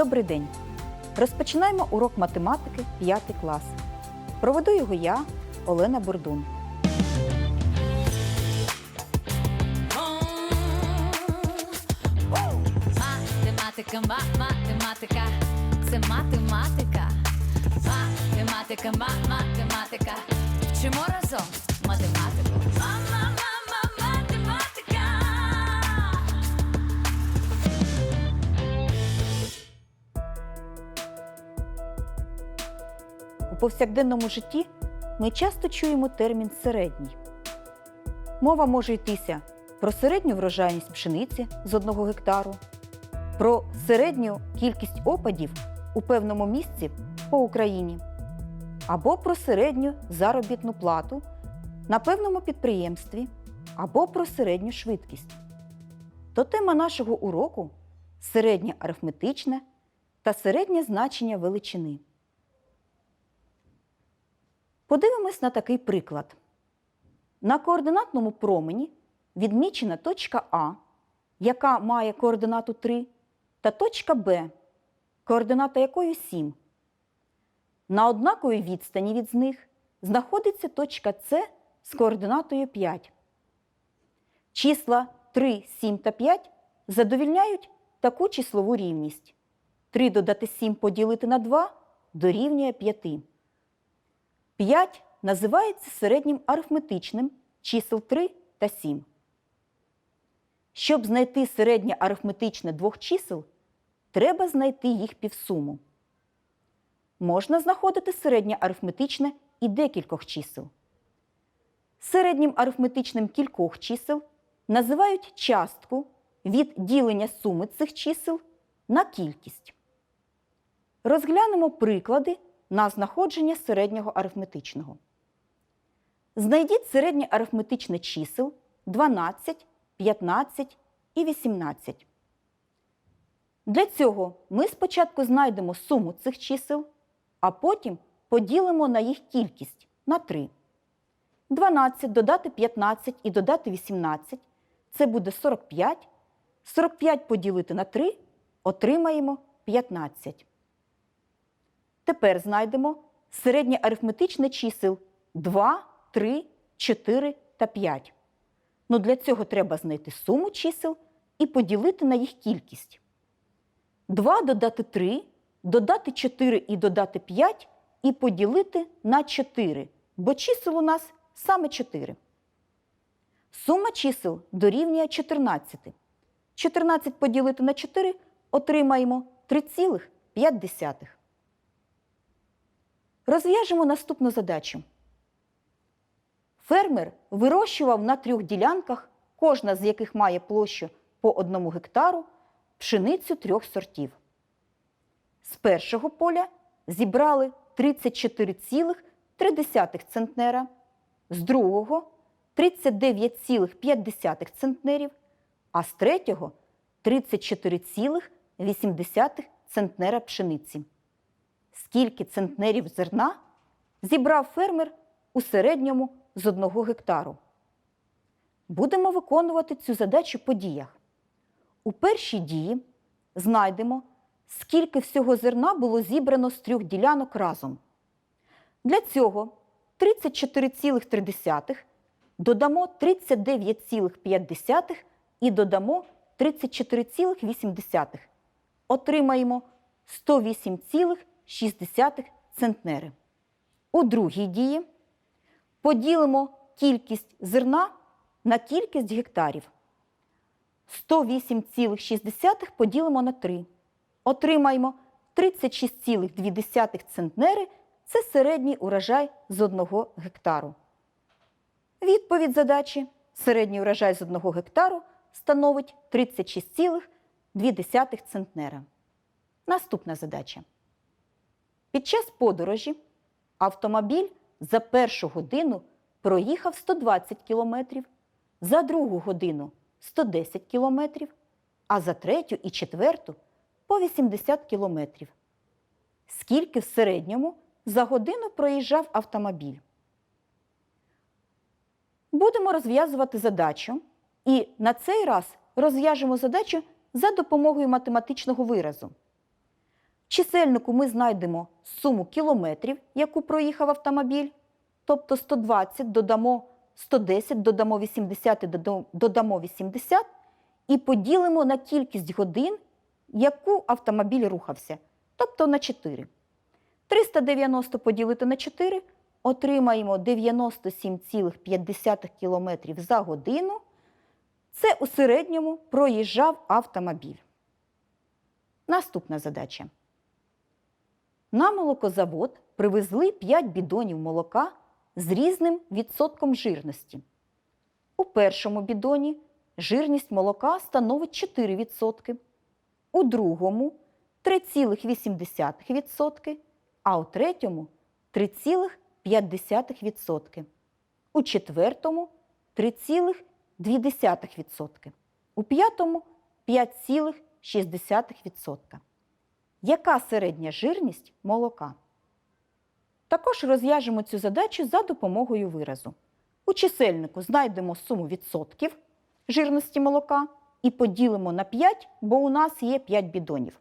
Добрий день! Розпочинаємо урок математики 5 клас. Проведу його я, Олена Бурдун. Математика, ма, математика, це математика. Математика, ма, математика. Вчимо разом повсякденному житті ми часто чуємо термін середній. Мова може йтися про середню врожайність пшениці з одного гектару, про середню кількість опадів у певному місці по Україні, або про середню заробітну плату на певному підприємстві, або про середню швидкість. То тема нашого уроку середнє арифметичне та середнє значення величини. Подивимось на такий приклад. На координатному промені відмічена точка А, яка має координату 3, та точка Б, координата якої 7. На однаковій відстані від них знаходиться точка С з координатою 5. Числа 3, 7 та 5 задовільняють таку числову рівність. 3 додати 7 поділити на 2 дорівнює 5. 5 називається середнім арифметичним чисел 3 та 7. Щоб знайти середнє арифметичне двох чисел, треба знайти їх півсуму. Можна знаходити середнє арифметичне і декількох чисел. Середнім арифметичним кількох чисел називають частку від ділення суми цих чисел на кількість. Розглянемо приклади на знаходження середнього арифметичного. Знайдіть середнє арифметичне чисел 12, 15 і 18. Для цього ми спочатку знайдемо суму цих чисел, а потім поділимо на їх кількість на 3. 12 додати 15 і додати 18 це буде 45. 45 поділити на 3 отримаємо 15. Тепер знайдемо середнє арифметичне чисел 2, 3, 4 та 5. Ну, для цього треба знайти суму чисел і поділити на їх кількість. 2 додати 3, додати 4 і додати 5 і поділити на 4, бо чисел у нас саме 4. Сума чисел дорівнює 14. 14 поділити на 4 отримаємо 3,5. Розв'яжемо наступну задачу. Фермер вирощував на трьох ділянках, кожна з яких має площу по одному гектару, пшеницю трьох сортів. З першого поля зібрали 34,3 центнера, з другого 39,5 центнерів, а з третього 34,8 центнера пшениці. Скільки центнерів зерна зібрав фермер у середньому з одного гектару? Будемо виконувати цю задачу по діях. У першій дії знайдемо, скільки всього зерна було зібрано з трьох ділянок разом. Для цього 34,3 додамо 39,5 і додамо 34,8. Отримаємо 108,6 центнери. У другій дії поділимо кількість зерна на кількість гектарів. 108,6 поділимо на 3. Отримаємо 36,2 центнери це середній урожай з одного гектару. Відповідь задачі середній урожай з одного гектару становить 36,2 центнера. Наступна задача. Під час подорожі автомобіль за першу годину проїхав 120 км, за другу годину 110 км, а за третю і четверту по 80 км. Скільки в середньому за годину проїжджав автомобіль? Будемо розв'язувати задачу, і на цей раз розв'яжемо задачу за допомогою математичного виразу. Чисельнику ми знайдемо суму кілометрів, яку проїхав автомобіль, тобто 120 додамо 110, додамо 80 і додамо- додамо 80 і поділимо на кількість годин, яку автомобіль рухався, тобто на 4. 390 поділити на 4 отримаємо 97,5 км за годину. Це у середньому проїжджав автомобіль. Наступна задача. На молокозавод привезли 5 бідонів молока з різним відсотком жирності. У першому бідоні жирність молока становить 4%, у другому 3,8%, а у третьому 3,5%, у четвертому 3,2%, у п'ятому 5,6%. Яка середня жирність молока? Також розв'яжемо цю задачу за допомогою виразу. У чисельнику знайдемо суму відсотків жирності молока і поділимо на 5, бо у нас є 5 бідонів.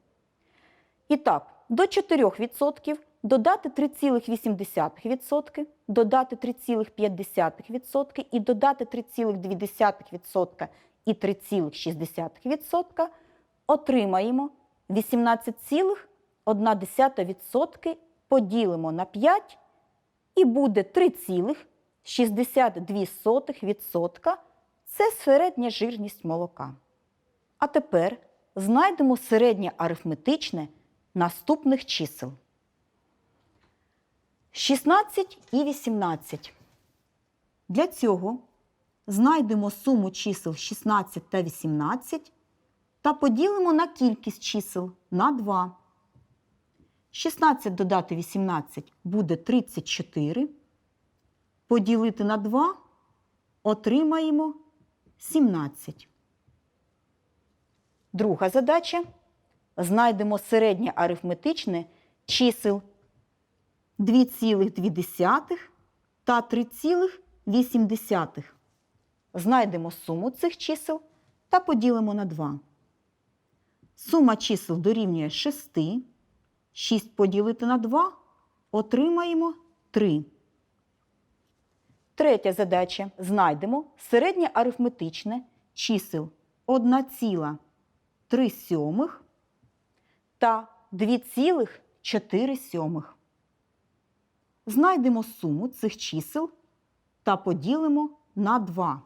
І так, до 4% додати 3,8%, додати 3,5% і додати 3,2% і 3,6% отримаємо 18,1% поділимо на 5 і буде 3,62%. Це середня жирність молока. А тепер знайдемо середнє арифметичне наступних чисел. 16 і 18. Для цього знайдемо суму чисел 16 та 18 та поділимо на кількість чисел на 2. 16 додати 18 буде 34. Поділити на 2 отримаємо 17. Друга задача. Знайдемо середнє арифметичне чисел 2,2 та 3,8. Знайдемо суму цих чисел та поділимо на 2. Сума чисел дорівнює 6. 6 поділити на 2 отримаємо 3. Третя задача. Знайдемо середнє арифметичне чисел 1,3 сьомих та 2,4 сьомих. Знайдемо суму цих чисел та поділимо на 2.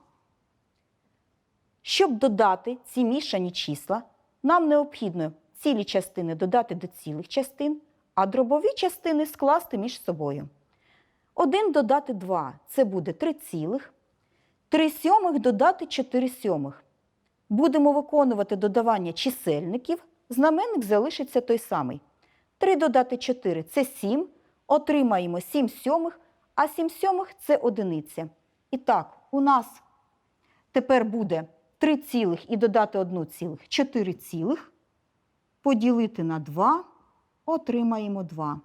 Щоб додати ці мішані числа, нам необхідно цілі частини додати до цілих частин, а дробові частини скласти між собою. 1 додати 2 це буде 3 цілих. 3 сьомих додати 4 сьомих. Будемо виконувати додавання чисельників, знаменник залишиться той самий. 3 додати 4 це 7, отримаємо 7 сьомих, а 7 сьомих це одиниця. І так, у нас тепер буде 3 цілих і додати 1 цілих 4 цілих. Поділити на 2 отримаємо 2.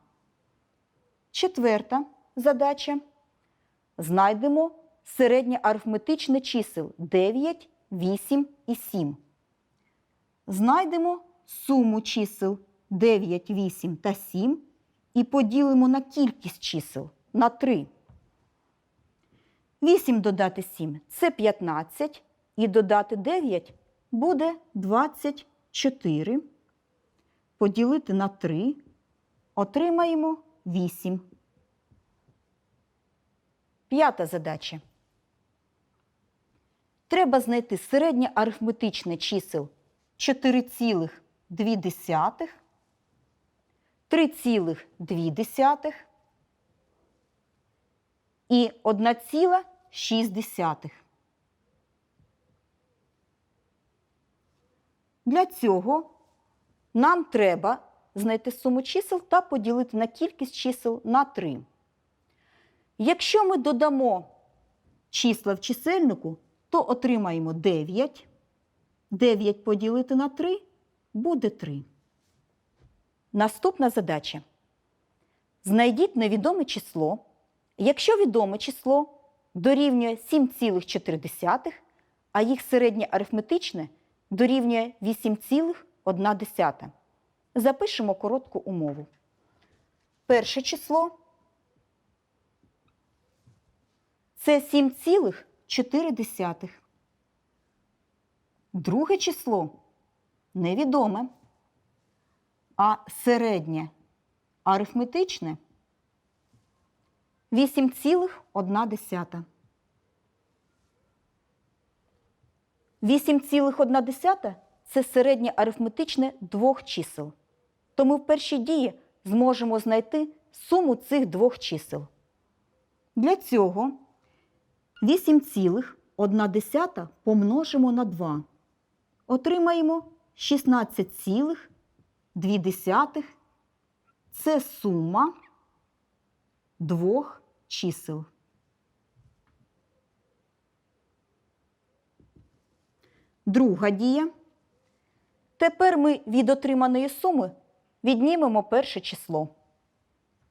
Четверта задача. Знайдемо середнє арифметичне чисел 9, 8 і 7. Знайдемо суму чисел 9, 8 та 7 і поділимо на кількість чисел на 3. 8 додати 7 це 15, і додати 9 буде 24. Поділити на 3 отримаємо 8. П'ята задача. Треба знайти середнє арифметичне чисел 4,2, 3,2 і 1,6. Для цього нам треба знайти суму чисел та поділити на кількість чисел на 3. Якщо ми додамо числа в чисельнику, то отримаємо 9. 9 поділити на 3 буде 3. Наступна задача. Знайдіть невідоме число. Якщо відоме число дорівнює 7,4, а їх середнє арифметичне дорівнює 8,1. Запишемо коротку умову. Перше число це 7,4. Друге число невідоме, а середнє арифметичне 8,1. 8,1 це середнє арифметичне двох чисел. То ми в першій дії зможемо знайти суму цих двох чисел. Для цього 8,1 помножимо на 2. Отримаємо 16,2. Це сума двох чисел. Друга дія. Тепер ми від отриманої суми віднімемо перше число.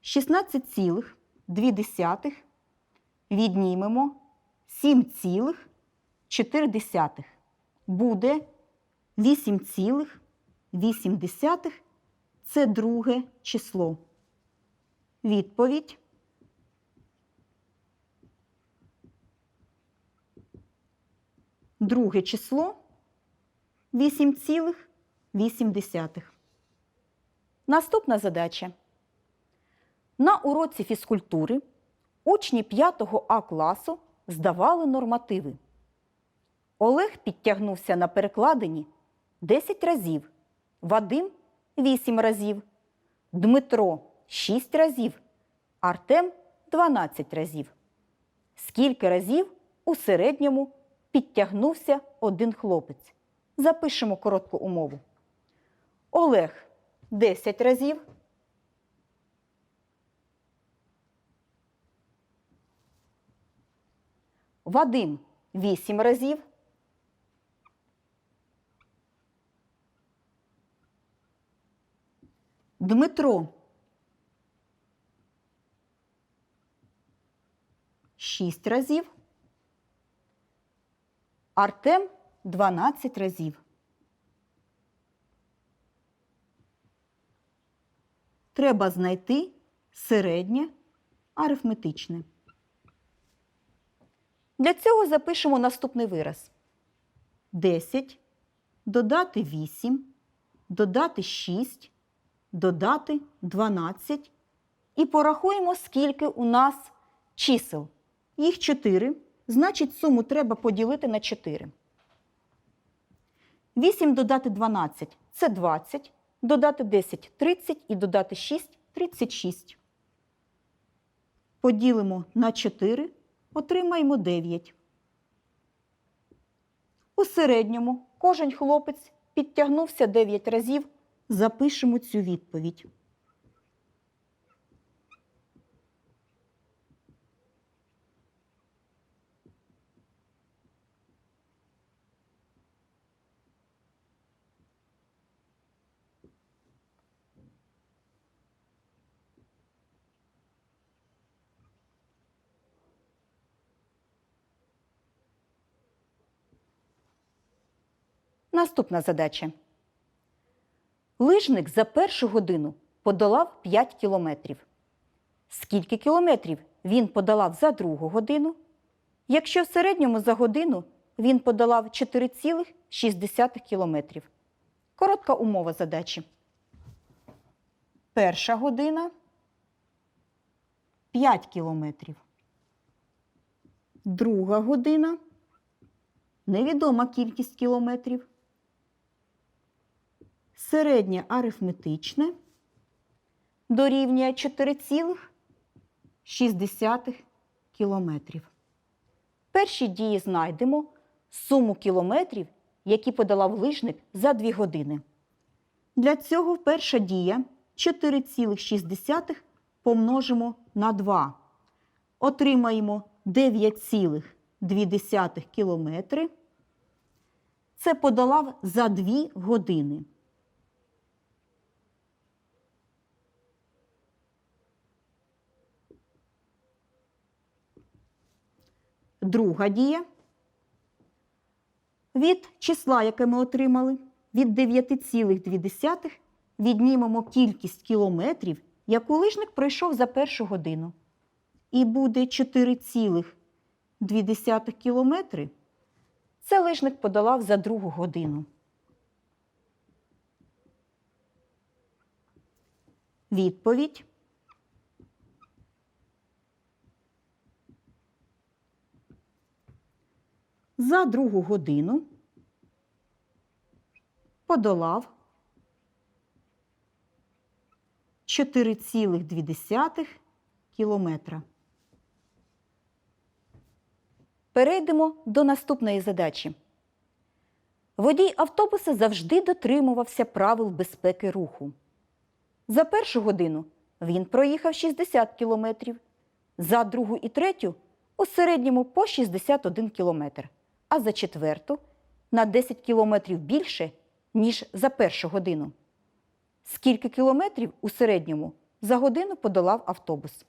16,2 віднімемо 7,4. Буде 8,8. Це друге число. Відповідь. Друге число 8,8. Наступна задача. На уроці фізкультури учні 5 А класу здавали нормативи. Олег підтягнувся на перекладині 10 разів, Вадим 8 разів, Дмитро 6 разів, Артем 12 разів. Скільки разів у середньому підтягнувся один хлопець? Запишемо коротку умову. Олег 10 разів. Вадим 8 разів. Дмитро 6 разів. Артем 12 разів. Треба знайти середнє арифметичне. Для цього запишемо наступний вираз. 10 додати 8, додати 6, додати 12 і порахуємо, скільки у нас чисел. Їх 4, значить суму треба поділити на 4. 8 додати 12 – це 20, додати 10 – 30 і додати 6 – 36. Поділимо на 4, отримаємо 9. У середньому кожен хлопець підтягнувся 9 разів. Запишемо цю відповідь. Наступна задача. Лижник за першу годину подолав 5 кілометрів. Скільки кілометрів він подолав за другу годину? Якщо в середньому за годину він подолав 4,6 кілометрів. Коротка умова задачі. Перша година 5 кілометрів. Друга година невідома кількість кілометрів. Середнє арифметичне дорівнює 4,6 кілометрів. Перші дії знайдемо суму кілометрів, які подолав лижник за 2 години. Для цього перша дія 4,6 помножимо на 2. Отримаємо 9,2 кілометри. Це подолав за 2 години. Друга дія. Від числа, яке ми отримали, від 9,2 віднімемо кількість кілометрів, яку лижник пройшов за першу годину. І буде 4,2 кілометри. Це лижник подолав за другу годину. Відповідь. За другу годину подолав 4,2 кілометра. Перейдемо до наступної задачі. Водій автобуса завжди дотримувався правил безпеки руху. За першу годину він проїхав 60 кілометрів, за другу і третю у середньому по 61 кілометр, а за четверту на 10 кілометрів більше, ніж за першу годину. Скільки кілометрів у середньому за годину подолав автобус?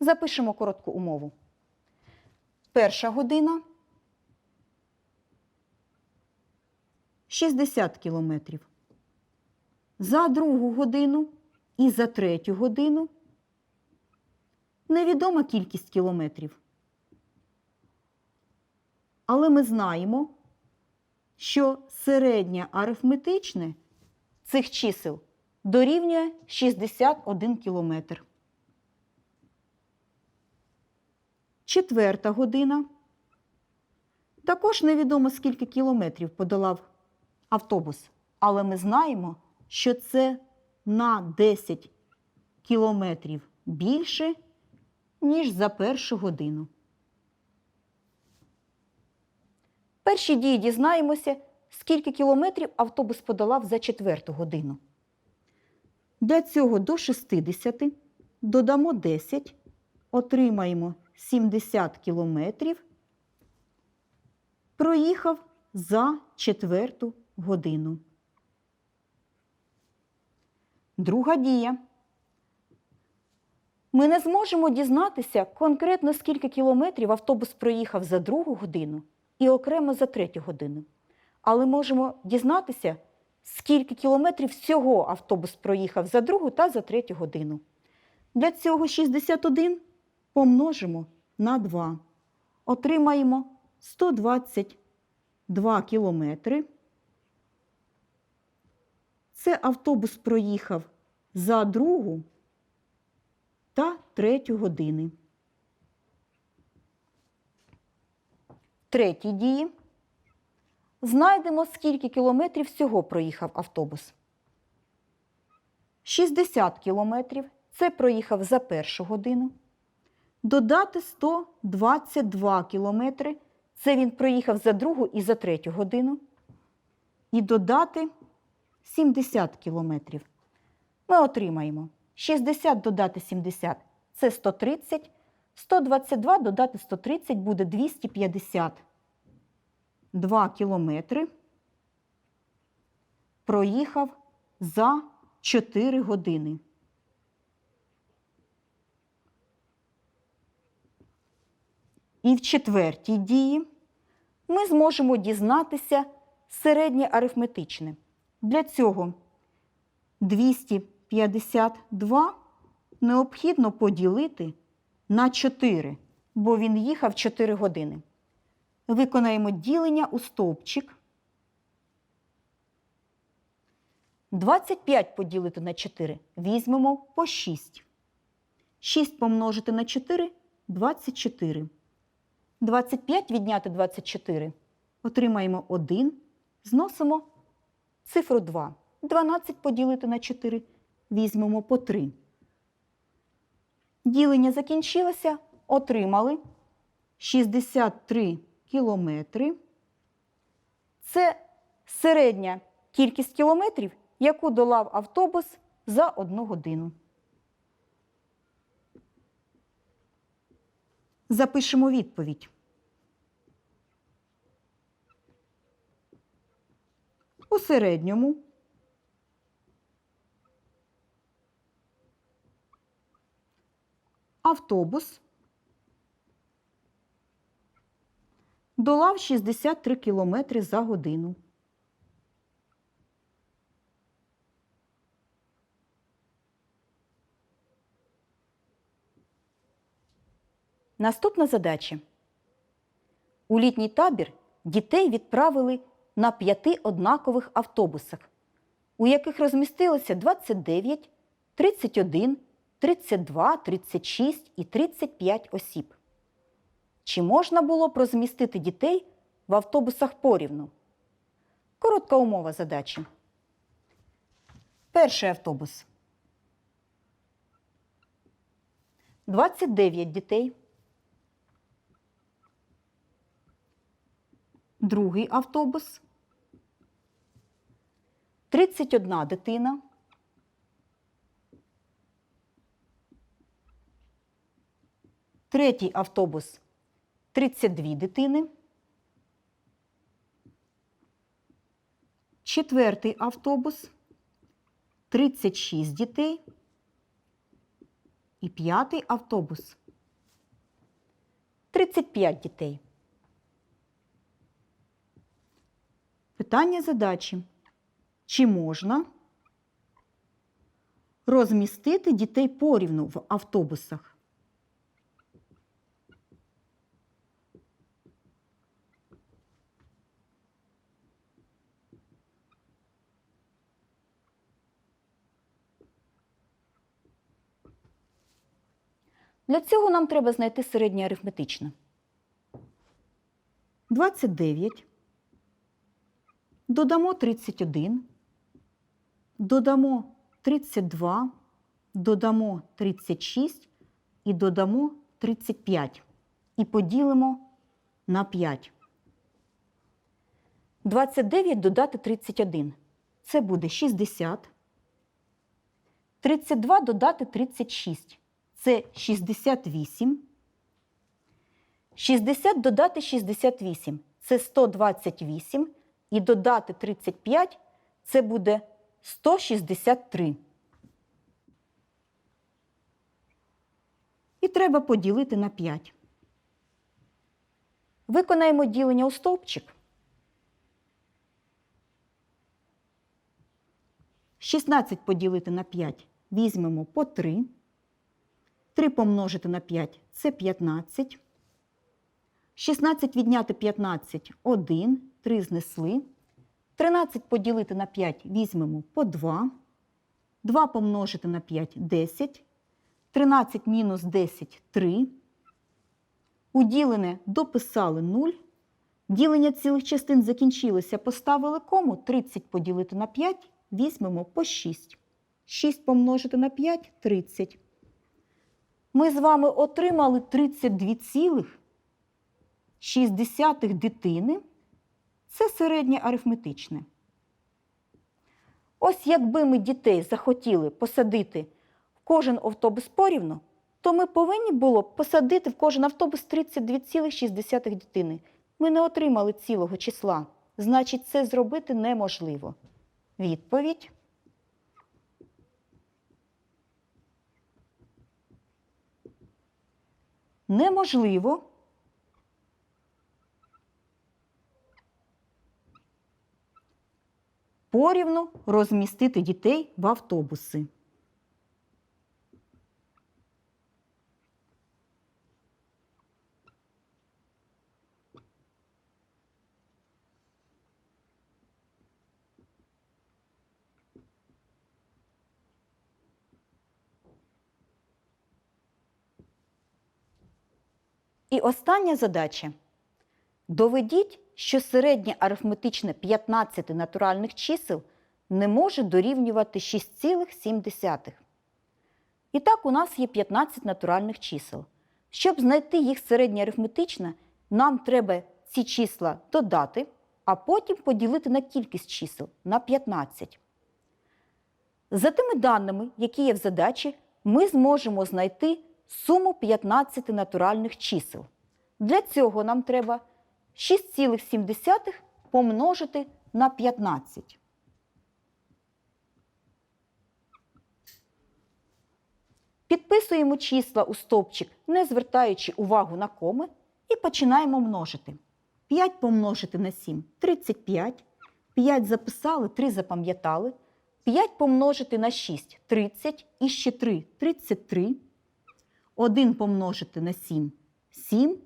Запишемо коротку умову. Перша година 60 кілометрів. За другу годину і за третю годину невідома кількість кілометрів. Але ми знаємо, що середнє арифметичне цих чисел дорівнює 61 кілометр. Четверта година. Також невідомо, скільки кілометрів подолав автобус, але ми знаємо, що це на 10 кілометрів більше, ніж за першу годину. Перші дії дізнаємося, скільки кілометрів автобус подолав за четверту годину. Для цього до 60 додамо 10, отримаємо 70 кілометрів, проїхав за четверту годину. Друга дія. Ми не зможемо дізнатися конкретно, скільки кілометрів автобус проїхав за другу годину і окремо за третю годину. Але можемо дізнатися, скільки кілометрів всього автобус проїхав за другу та за третю годину. Для цього 61 помножимо на 2. Отримаємо 122 кілометри. Це автобус проїхав за другу та третю години. Третій дії. Знайдемо, скільки кілометрів всього проїхав автобус. 60 кілометрів це проїхав за першу годину. Додати 122 кілометри це він проїхав за другу і за третю годину. І додати 70 кілометрів. Ми отримаємо 60 додати 70 це 130, 122 додати 130 буде 252 кілометри. Проїхав за 4 години. І в четвертій дії ми зможемо дізнатися середнє арифметичне. Для цього 252 необхідно поділити на 4, бо він їхав 4 години. Виконаємо ділення у стовпчик. 25 поділити на 4 візьмемо по 6. 6 помножити на 4 24. 25 відняти 24. Отримаємо 1. Зносимо цифру 2. 12 поділити на 4. Візьмемо по 3. Ділення закінчилося. Отримали 63 кілометри. Це середня кількість кілометрів, яку долав автобус за одну годину. Запишемо відповідь. У середньому автобус долав 63 км за годину. Наступна задача. У літній табір дітей відправили на п'яти однакових автобусах, у яких розмістилося 29, 31, 32, 36 і 35 осіб. Чи можна було б розмістити дітей в автобусах порівну? Коротка умова задачі. Перший автобус. 29 дітей. Другий автобус. 31 дитина. Третій автобус 32 дитини. Четвертий автобус 36 дітей. І п'ятий автобус 35 дітей. Питання задачі. Чи можна розмістити дітей порівну в автобусах? Для цього нам треба знайти середнє арифметичне. 29. Додамо 31. Додамо 32. Додамо 36 і додамо 35. І поділимо на 5. 29 додати 31. Це буде 60. 32 додати 36. Це 68. 60 додати 68 це 128. І додати 35 це буде 163. І треба поділити на 5. Виконаємо ділення у стовпчик. 16 поділити на 5 візьмемо по 3. 3 помножити на 5 це 15. 16 відняти 15 – 1, 3 знесли. 13 поділити на 5 візьмемо по 2. 2 помножити на 5 – 10. 13 мінус 10 – 3. У ділене дописали 0. Ділення цілих частин закінчилося, поставили кому. 30 поділити на 5 візьмемо по 6. 6 помножити на 5 – 30. Ми з вами отримали 32,6 дитини. Це середнє арифметичне. Ось якби ми дітей захотіли посадити в кожен автобус порівну, то ми повинні було б посадити в кожен автобус 32,6 дитини. Ми не отримали цілого числа. Значить, це зробити неможливо. Відповідь. Неможливо порівну розмістити дітей в автобуси. І остання задача. Доведіть, що середнє арифметичне 15 натуральних чисел не може дорівнювати 6,7. І так у нас є 15 натуральних чисел. Щоб знайти їх середнє арифметичне, нам треба ці числа додати, а потім поділити на кількість чисел на 15. За тими даними, які є в задачі, ми зможемо знайти суму 15 натуральних чисел. Для цього нам треба 6,7 помножити на 15. Підписуємо числа у стовпчик, не звертаючи увагу на коми, і починаємо множити. 5 помножити на 7 – 35. 5 записали, 3 запам'ятали. 5 помножити на 6 – 30. І ще 3 – 33. 1 помножити на 7 7.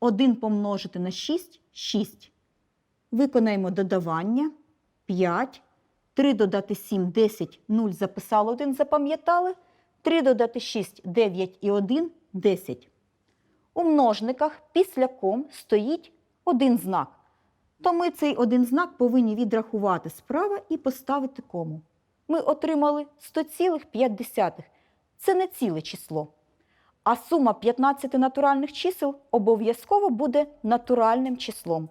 1 помножити на 6 6. Виконаємо додавання. 5. 3 додати 7 10 0 записали 1, запам'ятали. 3 додати 6 9 і 1 10. У множниках після ком стоїть один знак. То ми цей один знак повинні відрахувати справа і поставити кому. Ми отримали 100,5. Це не ціле число. А сума 15 натуральних чисел обов'язково буде натуральним числом.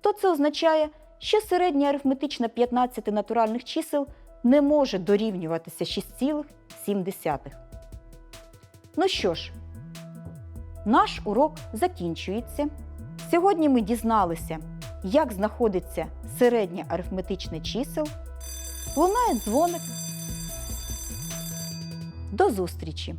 То це означає, що середня арифметична 15 натуральних чисел не може дорівнюватися 6,7. Ну що ж, наш урок закінчується. Сьогодні ми дізналися, як знаходиться середнє арифметичне чисел. Лунає дзвоник. До зустрічі!